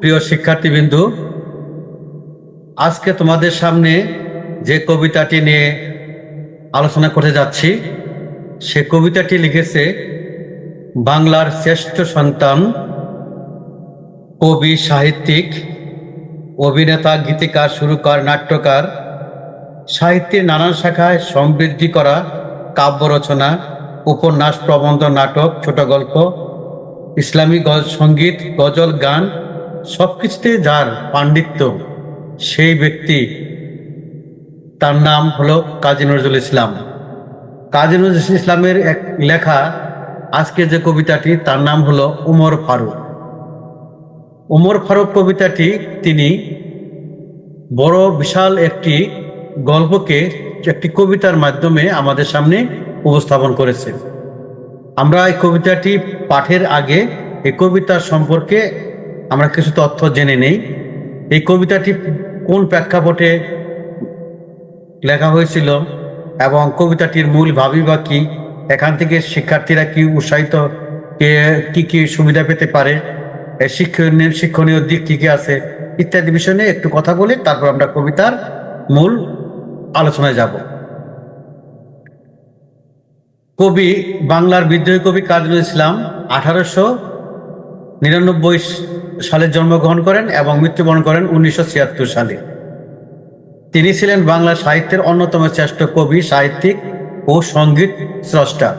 প্রিয় শিক্ষার্থীবৃন্দু, আজকে তোমাদের সামনে যে কবিতাটি নিয়ে আলোচনা করতে যাচ্ছি, সে কবিতাটি লিখেছে, বাংলার শ্রেষ্ঠ সন্তান, কবি, সাহিত্যিক, অভিনেতা, গীতিকার, সুরকার, নাট্যকার, সাহিত্যের নানান শাখায় সমৃদ্ধি করা কাব্য রচনা, উপন্যাস প্রবন্ধ, নাটক ছোট গল্প ইসলামী সংগীত, গজল, গান সব কিছুতে যার পাণ্ডিত্য, সেই ব্যক্তি, তার নাম হলো কাজী নজরুল ইসলাম। কাজী নজরুল ইসলামের এক লেখা আজকে যে কবিতাটি, তার নাম হলো উমর ফারুক। উমর ফারুক কবিতাটি, তিনি বড়, বিশাল একটি গল্পকে একটি কবিতার মাধ্যমে আমাদের সামনে উপস্থাপন করেছেন। আমরা এই কবিতাটি পাঠের আগে, এই কবিতার সম্পর্কে আমরা কিছু তথ্য জেনে নেই। এই কবিতাটি কোন প্রেক্ষাপটে লেখা হয়েছিল এবং কবিতাটির মূল ভাবি বা কি? এখান থেকে শিক্ষার্থীরা কি উৎসাহিত? কে- কি সুবিধা পেতে পারে? শিক্ষণীয় শিক্ষণীয় দিক কি কি আছে? ইত্যাদি বিষয় নিয়ে একটু কথা বলি তারপর আমরা কবিতার মূল আলোচনায় যাব। কবি, বাংলার বিদ্রোহী কবি কাজী ইসলাম আঠারোশো নিরানব্বই সালে জন্মগ্রহণ করেন এবং মৃত্যুবরণ করেন উনিশশো ছিয়াত্তর সালে। তিনি ছিলেন বাংলা সাহিত্যের অন্যতম শ্রেষ্ঠ কবি, সাহিত্যিক ও সংগীত স্রষ্টা।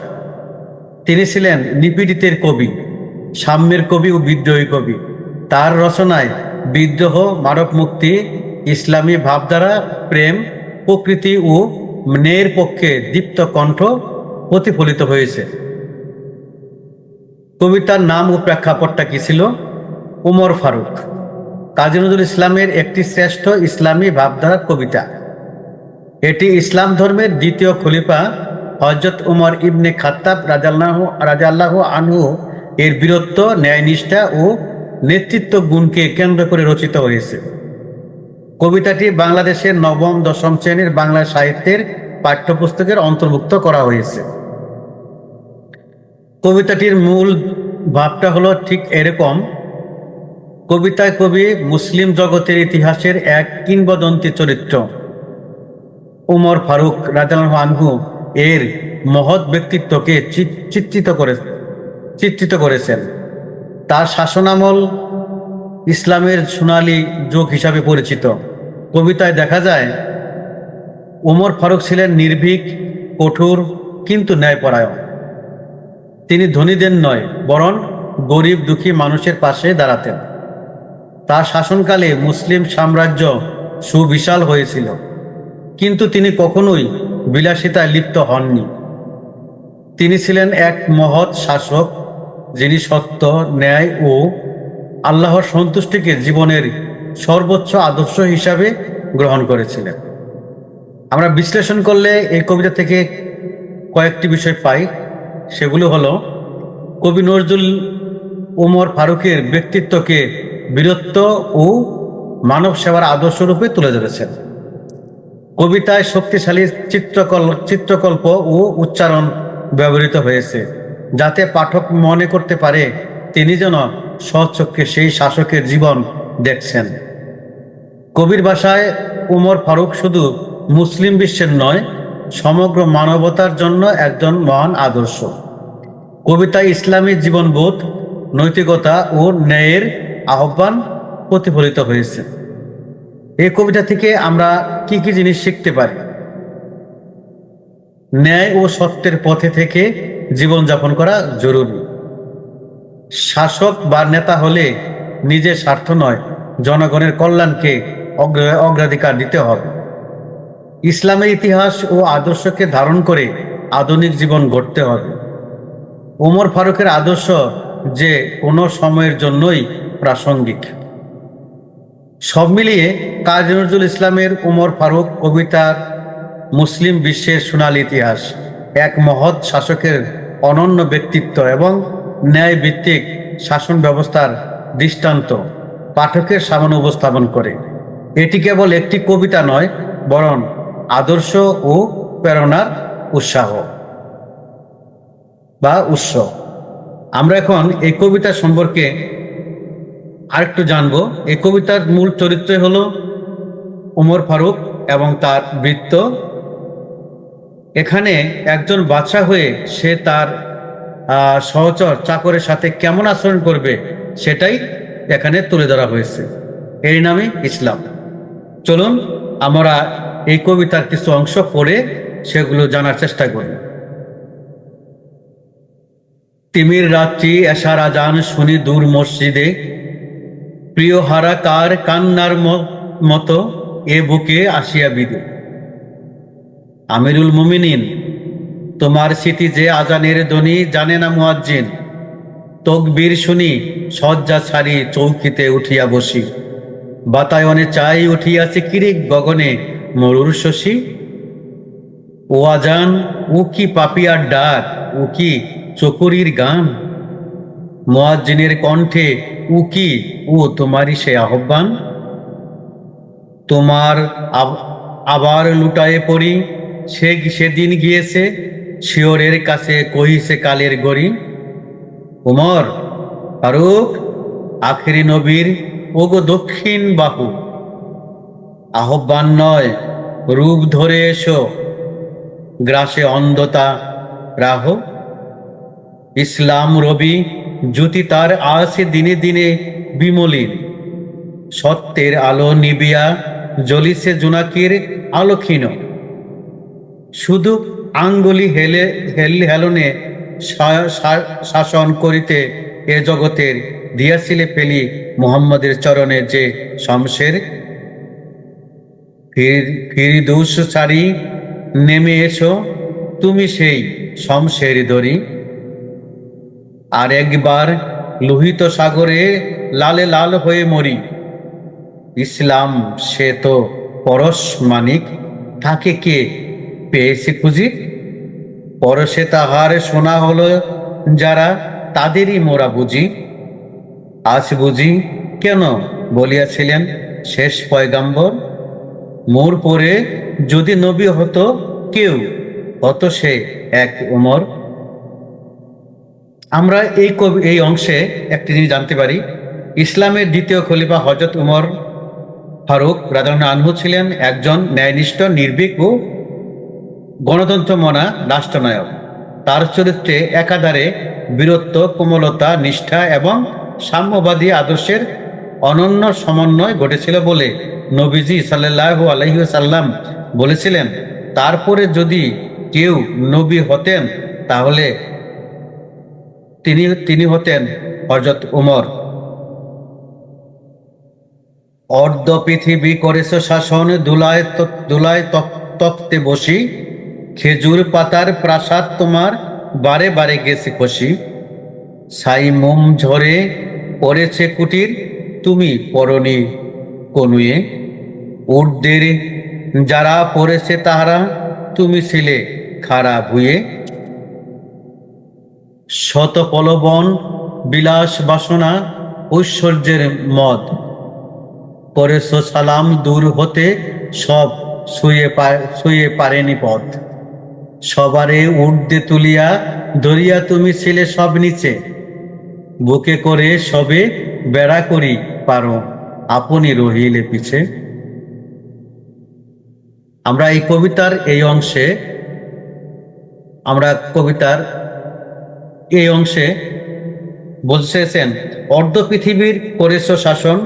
তিনি ছিলেন নিপীড়িতের কবি, সাম্যের কবি ও বিদ্রোহী কবি। তার রচনায় বিদ্রোহ, মানব মুক্তি, ইসলামী ভাবধারা, প্রেম, প্রকৃতি ও ন্যায়ের পক্ষে দীপ্ত কণ্ঠ প্রতিফলিত হয়েছে। কবিতার নাম ও প্রেক্ষাপটটা কি ছিল? উমর ফারুক। কাজী নজরুল ইসলামের একটি শ্রেষ্ঠ ইসলামী ভাবধারা কবিতা। এটি ইসলাম ধর্মের দ্বিতীয় খলিফা হজরত উমর ইবনে খাত্তাব রাজাল্লাহ রাজাল্লাহ আনহু এর বীরত্ব, ন্যায়নিষ্ঠা ও নেতৃত্ব গুণকে কেন্দ্র করে রচিত হয়েছে। কবিতাটি বাংলাদেশের নবম, দশম শ্রেণির বাংলা সাহিত্যের পাঠ্যপুস্তকের অন্তর্ভুক্ত করা হয়েছে। কবিতাটির মূল ভাবটা হলো ঠিক এরকম। কবিতায় কবি মুসলিম জগতের ইতিহাসের এক কিংবদন্তি চরিত্র। উমর ফারুক রাজালাহ আনহু এর মহৎ ব্যক্তিত্বকে চিত্রিত করে চিত্রিত করেছেন। তার শাসনামল ইসলামের সোনালী যুগ হিসাবে পরিচিত। কবিতায় দেখা যায়, উমর ফারুক ছিলেন নির্ভীক, কঠোর, কিন্তু ন্যায়পরায়ণ। তিনি ধনীদের নয়, বরং গরিব দুঃখী মানুষের পাশে দাঁড়াতেন। তার শাসনকালে মুসলিম সাম্রাজ্য সুবিশাল হয়েছিল, কিন্তু তিনি কখনোই বিলাসিতায় লিপ্ত হননি। তিনি ছিলেন এক মহৎ শাসক, যিনি সত্য, ন্যায় ও আল্লাহর সন্তুষ্টিকে জীবনের সর্বোচ্চ আদর্শ হিসাবে গ্রহণ করেছিলেন। আমরা বিশ্লেষণ করলে এই কবিতা থেকে কয়েকটি বিষয় পাই। সেগুলো হলো কবি নজরুল ওমর ফারুকের ব্যক্তিত্বকে বীরত্ব ও মানব সেবার আদর্শ রূপে তুলে ধরেছেন। কবিতায় শক্তিশালী চিত্রকল, চিত্রকল্প ও উচ্চারণ ব্যবহৃত হয়েছে, যাতে পাঠক মনে করতে পারে তিনি যেন স্বচক্ষে সেই শাসকের জীবন দেখছেন। কবির ভাষায় উমর ফারুক শুধু মুসলিম বিশ্বের নয় সমগ্র মানবতার জন্য একজন মহান আদর্শ। কবিতা ইসলামী জীবনবোধ, নৈতিকতা ও ন্যায়ের আহ্বান প্রতিফলিত হয়েছে। এই কবিতা থেকে আমরা কি কি জিনিস শিখতে পারি? ন্যায় ও সত্যের পথে থেকে জীবনযাপন করা জরুরি। শাসক বা নেতা হলে নিজের স্বার্থ নয়, জনগণের কল্যাণকে অগ্র- অগ্রাধিকার দিতে হবে। ইসলামের ইতিহাস ও আদর্শকে ধারণ করে আধুনিক জীবন গড়তে হবে। ওমর ফারুকের আদর্শ যে কোনো সময়ের জন্যই প্রাসঙ্গিক। সব মিলিয়ে কাজী নজরুল ইসলামের উমর ফারুক কবিতার মুসলিম বিশ্বের সোনালী ইতিহাস, এক মহৎ শাসকের অনন্য ব্যক্তিত্ব এবং ন্যায় ভিত্তিক শাসন ব্যবস্থার দৃষ্টান্ত পাঠকের সামনে উপস্থাপন করে। এটি কেবল একটি কবিতা নয়, বরং আদর্শ ও প্রেরণার উৎসাহ বা উৎস। আমরা এখন এই কবিতা সম্পর্কে আরেকটু জানব। এই কবিতার মূল চরিত্রই হল উমর ফারুক এবং তার বৃত্ত। এখানে একজন বাচ্চা হয়ে সে তার সহচর চাকরের সাথে কেমন আচরণ করবে সেটাই এখানে তুলে ধরা হয়েছে। এর নামই ইসলাম। চলুন আমরা এই কবিতার কিছু অংশ পড়ে সেগুলো জানার চেষ্টা করি। তিমির রাত্রি এশার আজান শুনি দূর মসজিদে, প্রিয় হারা কার কান্নার মতো এ বুকে আসিয়া বিদে। আমিরুল মুমিনিন, তোমার স্মৃতি যে আজানের ধ্বনি জানে না মুয়াজ্জিন, তকবীর শুনি শয্যা ছাড়ি চৌকিতে উঠিয়া বসি। বাতায়নে চাই উঠিয়াছে কিরিক গগনে মরুর শশী? ও আজান ও কি পাপিয়ার ডাক ও কি চকুরির গান? মুয়াজ্জিনের কণ্ঠে, উ কি ও তোমারই সে আহ্বান? তোমার আব- আবার লুটায়ে পড়ি, সে সেদিন গিয়েছে? শিওরের কাছে কহিছে কালের গড়ি। উমর ফারুক, আখেরি নবীর, ওগো দক্ষিণ বাহু। আহ্বান নয়, রূপ ধরে এসো। গ্রাসে অন্ধতা, রাহ। ইসলাম রবি, জ্যোতি তার আসে দিনে দিনে বিমলিন। সত্যের আলো নিবিয়া, জ্বলিছে জোনাকির আলো ক্ষীণ শুধু আঙ্গুলি হেলে, হেল, হেলনে শাসন করিতে এ জগতের দিয়াছিলে ফেলি মোহাম্মদের চরণে যে শমশের ফিরদৌস সারি নেমে এসো, তুমি সেই শমশের দড়ি আর একবার লোহিত সাগরে লালে লাল হয়ে মরি। ইসলাম সে তো পরশ মানিক, তাকে কে পেয়েছে খুঁজি? পরশে তাহার শোনা হলো যারা তাদেরই মোরা বুঝি। আজ বুঝি কেন বলিয়াছিলেন শেষ পয়গাম্বর? মোর পরে যদি নবী হতো কেউ, হতো সে এক উমর। আমরা এই কবি, এই অংশে একটি জিনিস জানতে পারি। ইসলামের দ্বিতীয় খলিফা হজরত উমর ফারুক রাজন আনহু ছিলেন একজন ন্যায়নিষ্ঠ, নির্ভীক ও গণতন্ত্র মনা রাষ্ট্রনায়ক। তার চরিত্রে একাধারে বীরত্ব, কোমলতা, নিষ্ঠা এবং সাম্যবাদী আদর্শের অনন্য সমন্বয় ঘটেছিল বলে নবীজি সাল্লাল্লাহু আলাইহি সাল্লাম বলেছিলেন, তারপরে যদি কেউ নবী হতেন, তাহলে তিনি তিনি হতেন হজরত উমর। অর্ধ পৃথিবী করেছ শাসন, দুলায় দুলায় তক- তক্তে বসি। খেজুর পাতার প্রাসাদ তোমার বারে বারে গেছে খসি। সাই মোম ঝরে পড়েছে কুটির, তুমি পরনি কনুয়ে, উর্দের যারা পড়েছে তাহারা, তুমি ছিলে খাড়া ভুয়ে শত পলবন বিলাস বাসনা, ঐশ্বর্যের মদ। করেছ সালাম দূর হতে সব শুয়ে শুয়ে পারেনি পথ। সবারে উর্দে তুলিয়া ধরিয়া তুমি ছিলে সব নিচে। বুকে করে সবে বেড়া করি পারো। আপনি রহিলে পিছে আমরা এই কবিতার এই অংশে, আমরা কবিতার এই অংশে বলছেন অর্ধ পৃথিবীর করেছ শাসন,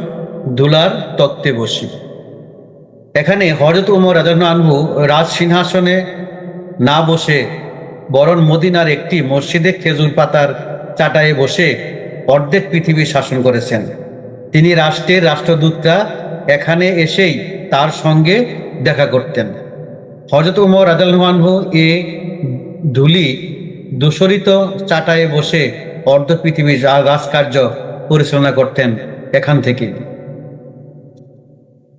ধুলার তত্ত্বে বসি। এখানে হজরত উমর রাজন আনহু রাজ সিংহাসনে না বসে, বরং মদিনার একটি মসজিদে খেজুর পাতার চাটায়ে বসে অর্ধেক পৃথিবী শাসন করেছেন। তিনি রাষ্ট্রের রাষ্ট্রদূতরা এখানে এসেই তার সঙ্গে দেখা করতেন। হজরত উমর রাজালহানহু এ ধুলি দূষরিত চাটায় বসে অর্ধ পৃথিবীর রাজকার্য পরিচালনা করতেন এখান থেকে।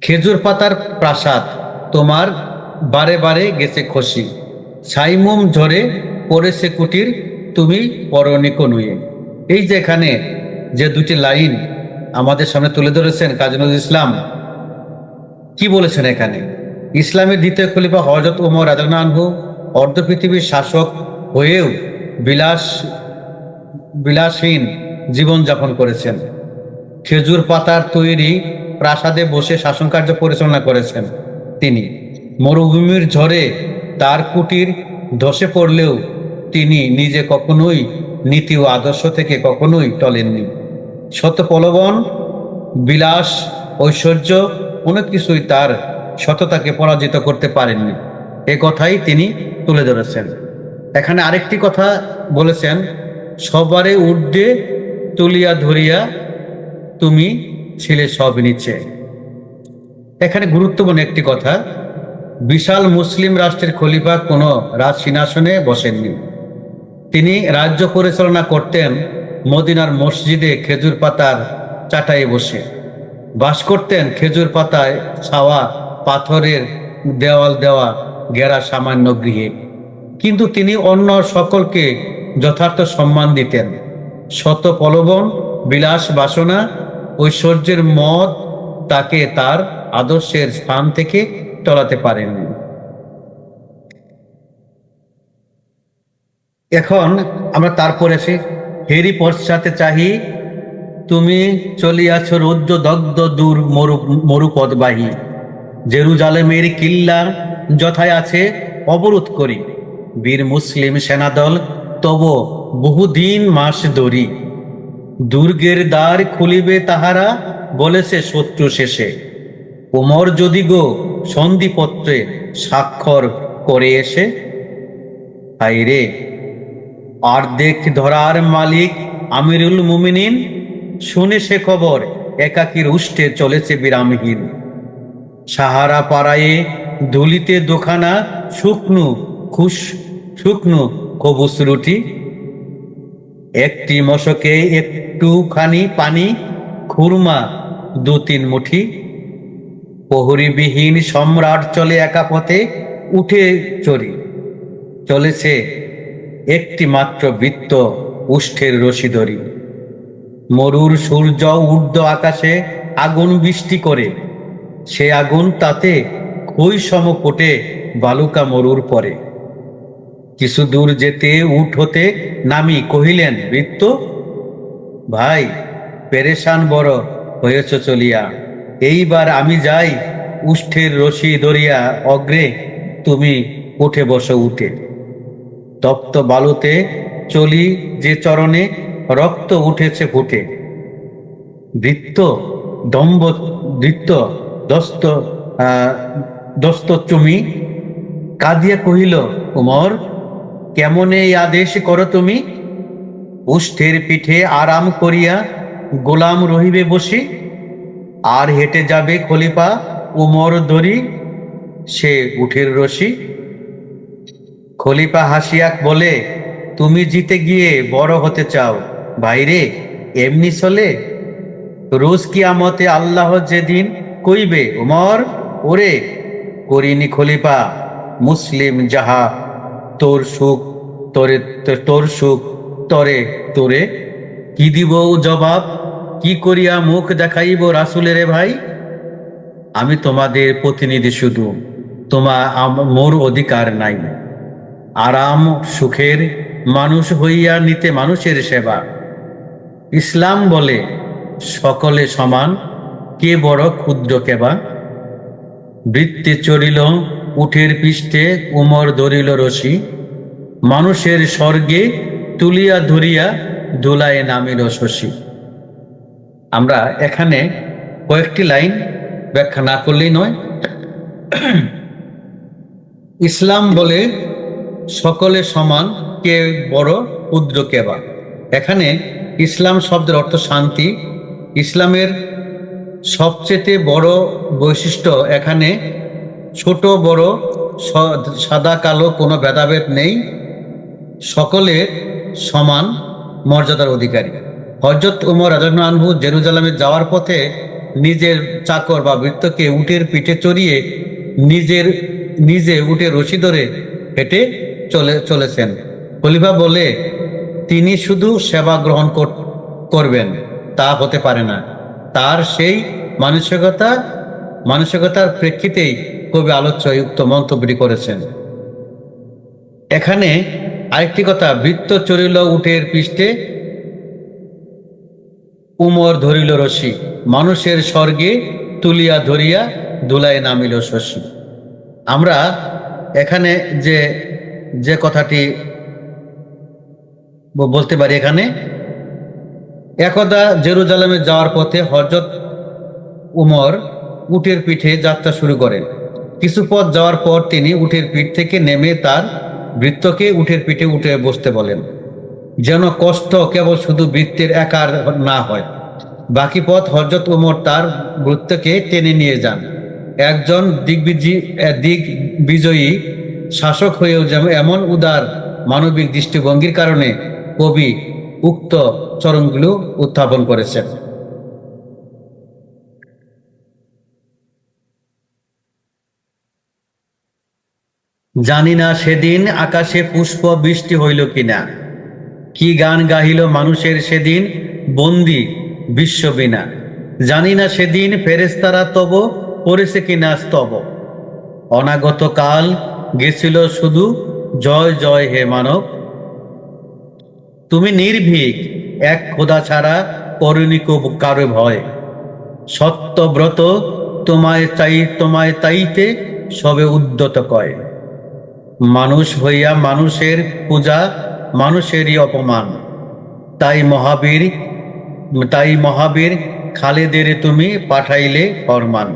খেজুর পাতার প্রাসাদ তোমার বারে বারে গেছে খসি ছাইমুম ঝরে পড়েছে কুটির, তুমি পরনি কনুয়ে এই যে এখানে যে দুটি লাইন আমাদের সামনে তুলে ধরেছেন কাজী নজরুল ইসলাম। কি বলেছেন এখানে? ইসলামের দ্বিতীয় খলিফা হজরত ওমর রাজনানহু অর্ধ পৃথিবীর শাসক হয়েও বিলাস, বিলাসহীন জীবনযাপন করেছেন। খেজুর পাতার তৈরি প্রাসাদে বসে শাসনকার্য পরিচালনা করেছেন তিনি। মরুভূমির ঝড়ে তার কুটির ধসে পড়লেও তিনি নিজে কখনোই নীতি ও আদর্শ থেকে কখনোই টলেননি। শত প্রলোভন বিলাস, ঐশ্বর্য, অনেক কিছুই তার সততাকে পরাজিত করতে পারেননি। এ কথাই তিনি তুলে ধরেছেন। এখানে আরেকটি কথা বলেছেন, সবারে ঊর্ধ্বে তুলিয়া ধরিয়া তুমি ছিলে সব নিচে। এখানে গুরুত্বপূর্ণ একটি কথা, বিশাল মুসলিম রাষ্ট্রের খলিফা কোনো রাজ সিংহাসনে বসেননি। তিনি রাজ্য পরিচালনা করতেন মদিনার মসজিদে খেজুর পাতার চাটায়ে বসে। বাস করতেন খেজুর পাতায় ছাওয়া পাথরের দেওয়াল দেওয়া ঘেরা সামান্য গৃহে। কিন্তু তিনি অন্য সকলকে যথার্থ সম্মান দিতেন। শত প্রলোভন, বিলাস বাসনা, ঐশ্বর্যের মত তাকে তার আদর্শের স্থান থেকে টলাতে পারেননি এখন আমরা তারপরে আসি হেরি পশ্চাতে চাহি, তুমি চলিয়াছ রৌদ্র দগ্ধ দূর মরু মরুপদবাহী জেরুজালেমের কিল্লা যথায় আছে অবরোধ করি। বীর মুসলিম সেনাদল, তব বহুদিন মাস ধরি। দুর্গের দ্বার খুলিবে তাহারা, বলেছে শত্রু শেষে। ওমর যদি গো সন্ধিপত্রে স্বাক্ষর করে এসে হাইরে আর দেখ ধরার মালিক আমিরুল মুমিনিন। শুনে সে খবর একাকির উষ্টে চলেছে বিরামহীন। সাহারা পাড়ায়ে ধুলিতে দোখানা শুকনো খুশ, শুকনো কবুস রুটি। একটি মশকে একটুখানি পানি, খুরমা দু তিন মুঠি। প্রহরীবিহীন সম্রাট চলে একা পথে উঠে চড়ি। চলেছে একটি মাত্র বৃত্ত উষ্ঠের রশি ধরি। মরুর সূর্য ঊর্ধ্ব আকাশে আগুন বৃষ্টি করে। সে আগুন তাতে খই সম ফোটে বালুকা মরুর পরে। কিছু দূর যেতে উঠ হতে নামি কহিলেন বৃত্ত, ভাই, পেরেশান বড় হয়েছ চলিয়া। এইবার আমি যাই উষ্ঠের রশি ধরিয়া অগ্রে। তুমি উঠে বসো উঠে। তপ্ত বালুতে চলি যে চরণে রক্ত উঠেছে ফুটে। বৃত্ত দম্ব বৃত্ত দস্ত দস্তচুমি কাঁদিয়া কহিল, উমর, কেমন এই আদেশ করো তুমি? উষ্ঠের পিঠে আরাম করিয়া গোলাম রহিবে বসি। আর হেঁটে যাবে খলিফা উমর দরি, সে উঠের রশি। খলিফা হাসিয়াক বলে, তুমি জিতে গিয়ে বড় হতে চাও। ভাইরে, এমনি চলে? রোজ কিয়ামতে আল্লাহ যেদিন কইবে উমর ওরে করিনি খলিফা, মুসলিম যাহা তোর সুখ, তোরে, তোর সুখ, তরে, তোরে কি দিব জবাব? কি করিয়া মুখ দেখাইব রাসুলেরে ভাই? আমি তোমাদের প্রতিনিধি শুধু, তোমা, আম- মোর অধিকার নাই। আরাম, সুখের মানুষ হইয়া নিতে মানুষের সেবা। ইসলাম বলে, সকলে সমান, কে বড় ক্ষুদ্র কেবা বৃত্তে চড়িল, উঠের পৃষ্ঠে উমর ধরিল রশি। মানুষের স্বর্গে তুলিয়া ধরিয়া দোলায় নামিল শশী। আমরা এখানে কয়েকটি লাইন ব্যাখ্যা না করলেই নয়। ইসলাম বলে সকলে সমান, কে বড়, ক্ষুদ্র কেবা এখানে ইসলাম শব্দের অর্থ শান্তি। ইসলামের সবচেয়ে বড় বৈশিষ্ট্য এখানে ছোট, বড় সাদা, কালো কোনো ভেদাভেদ নেই। সকলের সমান, মর্যাদার অধিকারী। হজরত উমর আনহু জেরুজালামে যাওয়ার পথে নিজের চাকর বা বৃত্তকে উটের পিঠে চড়িয়ে নিজের, নিজে উঠে রশি ধরে হেঁটে চলে, চলেছেন। খলিফা বলে, তিনি শুধু সেবা গ্রহণ কর- করবেন, তা হতে পারে না। তার সেই মানসিকতা, মানসিকতার প্রেক্ষিতেই কবি আলোচ্য উক্ত মন্তব্যটি করেছেন। এখানে আরেকটি কথা, বৃত্ত চরিল উটের পৃষ্ঠে, উমর ধরিল রশি। মানুষের স্বর্গে তুলিয়া ধরিয়া দুলায় নামিল শশী। আমরা এখানে যে যে কথাটি বলতে পারি এখানে, একদা জেরুজালেমে যাওয়ার পথে হজরত উমর উটের পিঠে যাত্রা শুরু করেন। কিছু পথ যাওয়ার পর তিনি উটের পিঠ থেকে নেমে তার বৃত্তকে উটের পিঠে উঠে বসতে বলেন, যেন কষ্ট কেবল শুধু বৃত্তের একার না হয়। বাকি পথ হজরত উমর তার বৃত্তকে টেনে নিয়ে যান। একজন দিগ্বিজি দিক বিজয়ী শাসক হয়েও এমন উদার মানবিক দৃষ্টিভঙ্গির কারণে কবি উক্ত চরণগুলো উত্থাপন করেছেন। জানি না সেদিন আকাশে পুষ্প বৃষ্টি হইল কিনা। কি গান গাহিল মানুষের সেদিন, বন্দি বিশ্ববিনা জানি না সেদিন ফেরেস্তারা তব পড়েছে কিনা স্তব। অনাগত কাল গেছিল শুধু, জয় জয় হে মানব। তুমি নির্ভীক, এক খোদা ছাড়া করণিক কারও ভয়। সত্যব্রত, তোমায় চাই, তোমায় তাইতে সবে উদ্যত কয়। মানুষ হইয়া মানুষের পূজা, মানুষেরই অপমান। তাই মহাবীর তাই মহাবীর খালেদের তুমি পাঠাইলে ফরমান।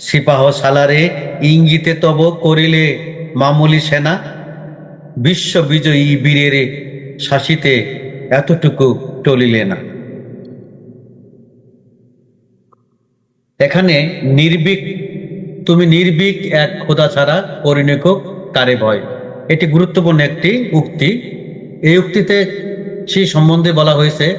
সিপাহ সালারে ইঙ্গিতে তব করিলে মামুলি সেনা। বিশ্ব বিজয়ী বীরের শাসিতে এতটুকু টলিলে না। এখানে নির্বিক তুমি নির্বিক এক খোদা ছাড়া পরিণিক কারে ভয়। এটি গুরুত্বপূর্ণ একটি উক্তি। এই উক্তিতে সেই সম্বন্ধে বলা হয়েছে,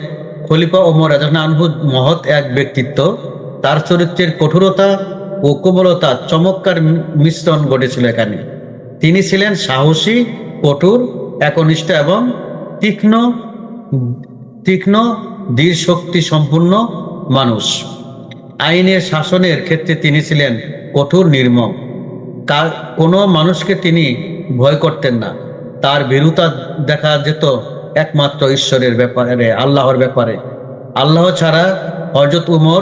খলিফা ওমর রাজানা আনহু মহৎ এক ব্যক্তিত্ব। তার চরিত্রের কঠোরতা ও কোমলতা চমৎকার মিশ্রণ ঘটেছিল এখানে। তিনি ছিলেন সাহসী, কঠোর, একনিষ্ঠ এবং তীক্ষ্ণ তীক্ষ্ণ দৃঢ় শক্তি সম্পূর্ণ মানুষ। আইনের শাসনের ক্ষেত্রে তিনি ছিলেন কঠোর, নির্মম। কার কোনো মানুষকে তিনি ভয় করতেন না। তার ভীরুতা দেখা যেত একমাত্র ঈশ্বরের ব্যাপারে, আল্লাহর ব্যাপারে। আল্লাহ ছাড়া হজরত উমর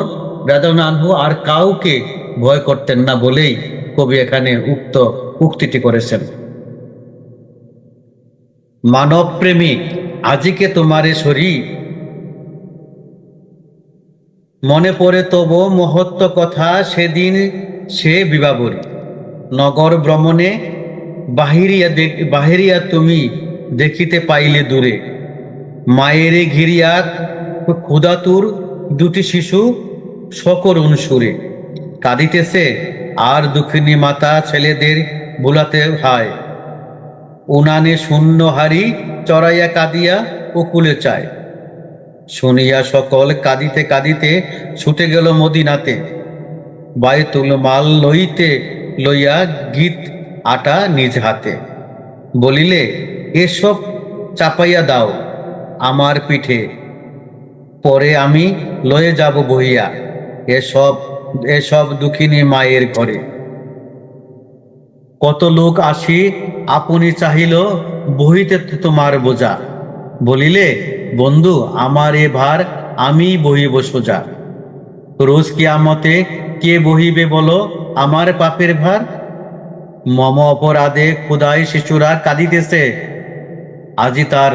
রাজন আনহু আর কাউকে ভয় করতেন না বলেই কবি এখানে উক্ত উক্তিটি করেছেন। মানব প্রেমিক, আজিকে তোমারে শরীর মনে পড়ে তব মহত্ব কথা সেদিন সে বিবাবরী। নগর ভ্রমণে বাহিরিয়া বাহিরিয়া তুমি দেখিতে পাইলে দূরে। মায়েরে ঘিরিয়া ক্ষুদাতুর দুটি শিশু সকরুণ সুরে কাঁদিতেছে, আর দুঃখিনী মাতা ছেলেদের বুলাতে হয়। উনানে শূন্য হারি চড়াইয়া কাঁদিয়া উকুলে চায়। শুনিয়া সকল কাঁদিতে কাঁদিতে ছুটে গেল মদিনাতে। বায়তুল মাল লইতে লইয়া গীত আটা নিজ হাতে। বলিলে, এসব চাপাইয়া দাও আমার পিঠে, পরে আমি লয়ে যাব বহিয়া। এসব এসব দুঃখিনী মায়ের ঘরে। কত লোক আসি, আপনি চাহিল, বহিতে তোমার বোঝা। বলিলে, বন্ধু, আমার এ ভার, আমি বহিব সোজা। রোজ কিয়ামতে কে বহিবে বলো, আমার পাপের ভার? মম অপরাধে ক্ষুদায় শিশুরা কাঁদিতেছে। আজি তার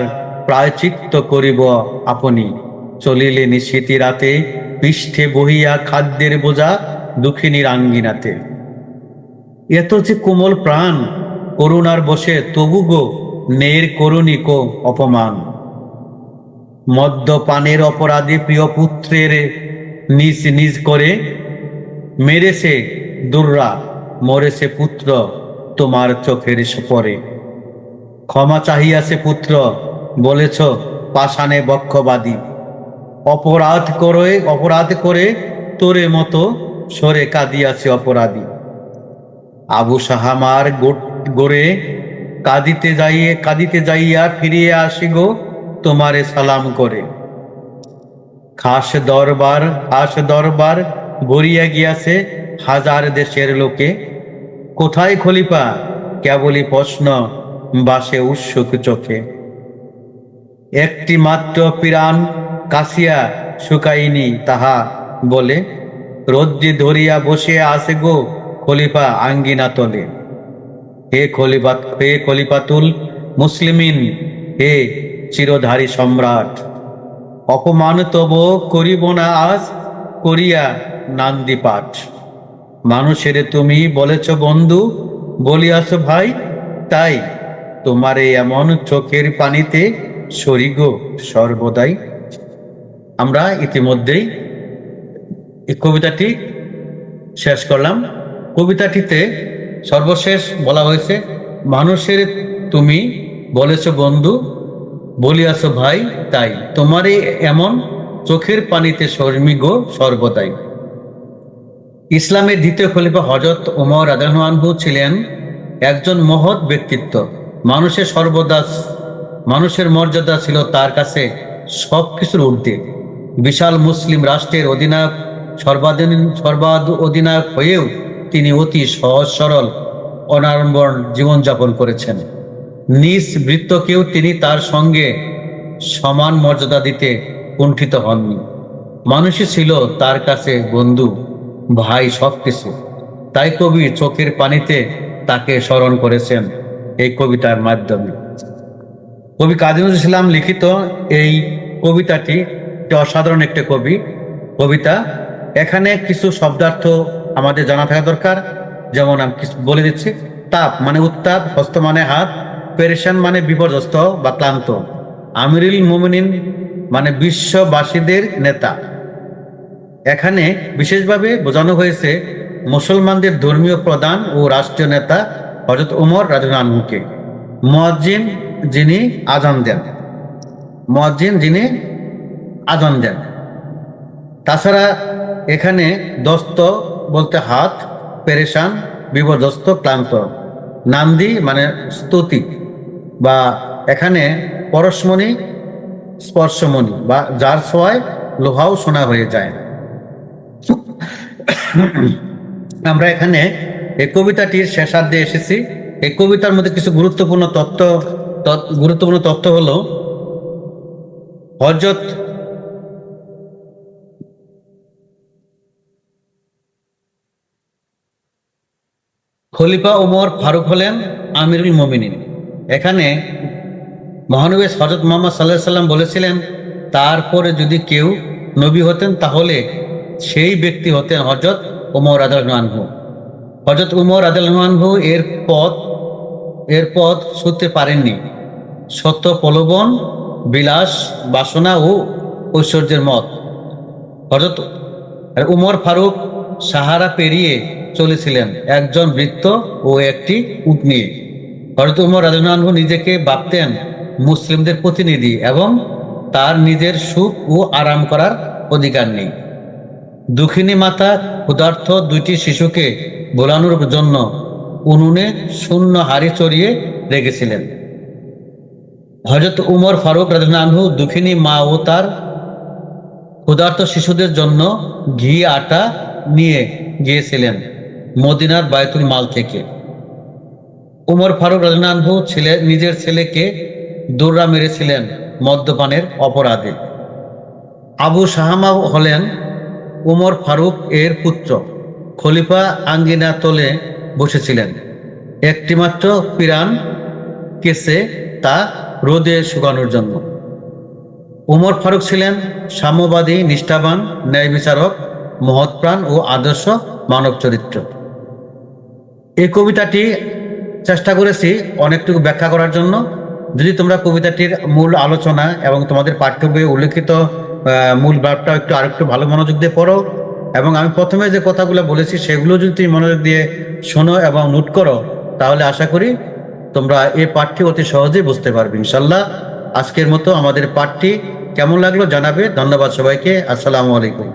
প্রায়চিত্ত করিব আপনি। চলিলে নিশীতি রাতে পৃষ্ঠে বহিয়া খাদ্যের বোঝা দুঃখিনীর আঙ্গিনাতে। এত যে কোমল প্রাণ, করুণার বসে তবু গো নের করুণিক অপমান। মদ্যপানের অপরাধে প্রিয় পুত্রের নিজ নিজ করে মেরেছে দুর্রা, মরেছে পুত্র তোমার চোখের পরে ক্ষমা চাহিয়াছে পুত্র, বলেছ পাষাণে বক্ষবাদী। অপরাধ করে অপরাধ করে তোরে মতো সরে কাঁদিয়াছে অপরাধী। আবু সাহামার গোরে কাঁদিতে যাইয়ে, কাঁদিতে যাইয়া ফিরিয়ে আসি গো তোমারে সালাম করে। খাস দরবার খাস দরবার ভরিয়া গিয়াছে হাজার দেশের লোকে। কোথায় খলিফা? কেবলই প্রশ্ন, বাসে উৎসুক চোখে। একটি মাত্র পিরান কাশিয়া শুকাইনি তাহা বলে, রোদ্রি ধরিয়া বসিয়া আসে গো খলিফা আঙ্গিনা তলে। হে খলিফা, হে খলিফাতুল মুসলিমিন, হে চিরধারী সম্রাট। অপমান তব করিব না আজ, করিয়া নান্দি পাঠ। মানুষের তুমি বলেছ বন্ধু, বলিয়াছ ভাই, তাই তোমার এমন চোখের পানিতে সরিগ সর্বদাই। আমরা ইতিমধ্যেই এই কবিতাটি শেষ করলাম। কবিতাটিতে সর্বশেষ বলা হয়েছে, মানুষের তুমি বলেছ বন্ধু, বলিয়াছ ভাই তাই। তোমারই এমন চোখের পানিতে শর্মিগ সর্বদাই। ইসলামের দ্বিতীয় খলিফা হজরত ওমর আদানহু ছিলেন একজন মহৎ ব্যক্তিত্ব। মানুষের সর্বদা, মানুষের মর্যাদা ছিল তার কাছে সব কিছুর ঊর্ধ্বে। বিশাল মুসলিম রাষ্ট্রের অধিনায়ক, সর্বাধীন সর্বাধ অধিনায়ক হয়েও তিনি অতি সহজ সরল, অনাড়ম্বর জীবনযাপন করেছেন। নিজ বৃত্তকেও তিনি তার সঙ্গে সমান মর্যাদা দিতে কুণ্ঠিত হননি। মানুষই ছিল তার কাছে বন্ধু, ভাই সব কিছু তাই কবি চোখের পানিতে তাকে স্মরণ করেছেন এই কবিতার মাধ্যমে। কবি কাজী নজরুল ইসলাম লিখিত এই কবিতাটি একটি অসাধারণ একটি কবি, কবিতা। এখানে কিছু শব্দার্থ আমাদের জানা থাকা দরকার। যেমন আমি বলে দিচ্ছি, তাপ মানে উত্তাপ, হস্ত মানে হাত, পেরেশান মানে বিপর্যস্ত বা ক্লান্ত। আমিরুল মোমিনিন মানে বিশ্ববাসীদের নেতা। এখানে বিশেষভাবে বোঝানো হয়েছে মুসলমানদের ধর্মীয় প্রধান ও রাষ্ট্রীয় নেতা হজরত উমর রাজনানহুকে মুয়াজ্জিন যিনি আজান দেন। মুয়াজ্জিন যিনি আজান দেন তাছাড়া এখানে দস্ত বলতে হাত, পেরেশান, বিপর্যস্ত, ক্লান্ত। নান্দি মানে স্তুতি বা এখানে পরশমণি, স্পর্শমণি বা যার ছোঁয়ায় লোহাও সোনা হয়ে যায়। আমরা এখানে এই কবিতাটির শেষার্ধে এসেছি। এই কবিতার মধ্যে কিছু গুরুত্বপূর্ণ তথ্য- গুরুত্বপূর্ণ তথ্য হলো হজরত খলিফা ওমর ফারুক হলেন আমিরুল মোমিনিন। এখানে মহানবী হজরত মোহাম্মদ সাল্লাহ সাল্লাম বলেছিলেন, তারপরে যদি কেউ নবী হতেন, তাহলে সেই ব্যক্তি হতেন হজরত ওমর আদালহু হজরত উমর আদালহু এর পথ এর পথ ছুটতে পারেননি। সত্য প্রলোভন, বিলাস, বাসনা ও ঐশ্বর্যের মত। হজরত উমর ফারুক সাহারা পেরিয়ে চলেছিলেন, একজন বৃত্ত ও একটি উট নিয়ে হজরত উমর রাজনানহু নিজেকে ভাবতেন মুসলিমদের প্রতিনিধি এবং তার নিজের সুখ ও আরাম করার অধিকার নেই। দুঃখিনী মাতা ক্ষুধার্থ দুইটি শিশুকে বোলানোর জন্য উনুনে শূন্য হাড়ি চড়িয়ে রেখেছিলেন। হজরত উমর ফারুক রাজনানহু দুঃখিনী মা ও তার ক্ষুধার্ত শিশুদের জন্য ঘি, আটা নিয়ে গিয়েছিলেন। মদিনার বায়তুল মাল থেকে। উমর ফারুক রাজনানহু ছেলে নিজের ছেলেকে দৌড়া মেরেছিলেন মদ্যপানের অপরাধে। আবু সাহামা হলেন উমর ফারুক এর পুত্র। খলিফা আঙ্গিনা তলে বসেছিলেন। একটিমাত্র পিরান কেসে তা রোদে শুকানোর জন্য। উমর ফারুক ছিলেন সাম্যবাদী, নিষ্ঠাবান ন্যায় বিচারক মহৎপ্রাণ ও আদর্শ মানব চরিত্র। এই কবিতাটি চেষ্টা করেছি অনেকটুকু ব্যাখ্যা করার জন্য। যদি তোমরা কবিতাটির মূল আলোচনা এবং তোমাদের পাঠ্য বইয়ে উল্লেখিত মূল ভাবটা একটু আরেকটু ভালো মনোযোগ দিয়ে পড়ো এবং আমি প্রথমে যে কথাগুলো বলেছি সেগুলো যদি তুমি মনোযোগ দিয়ে শোনো এবং নোট করো, তাহলে আশা করি তোমরা এই পাঠটি অতি সহজেই বুঝতে পারবে, ইনশাল্লাহ। আজকের মতো আমাদের পাঠটি কেমন লাগল জানাবে। ধন্যবাদ সবাইকে। আসসালামু আলাইকুম।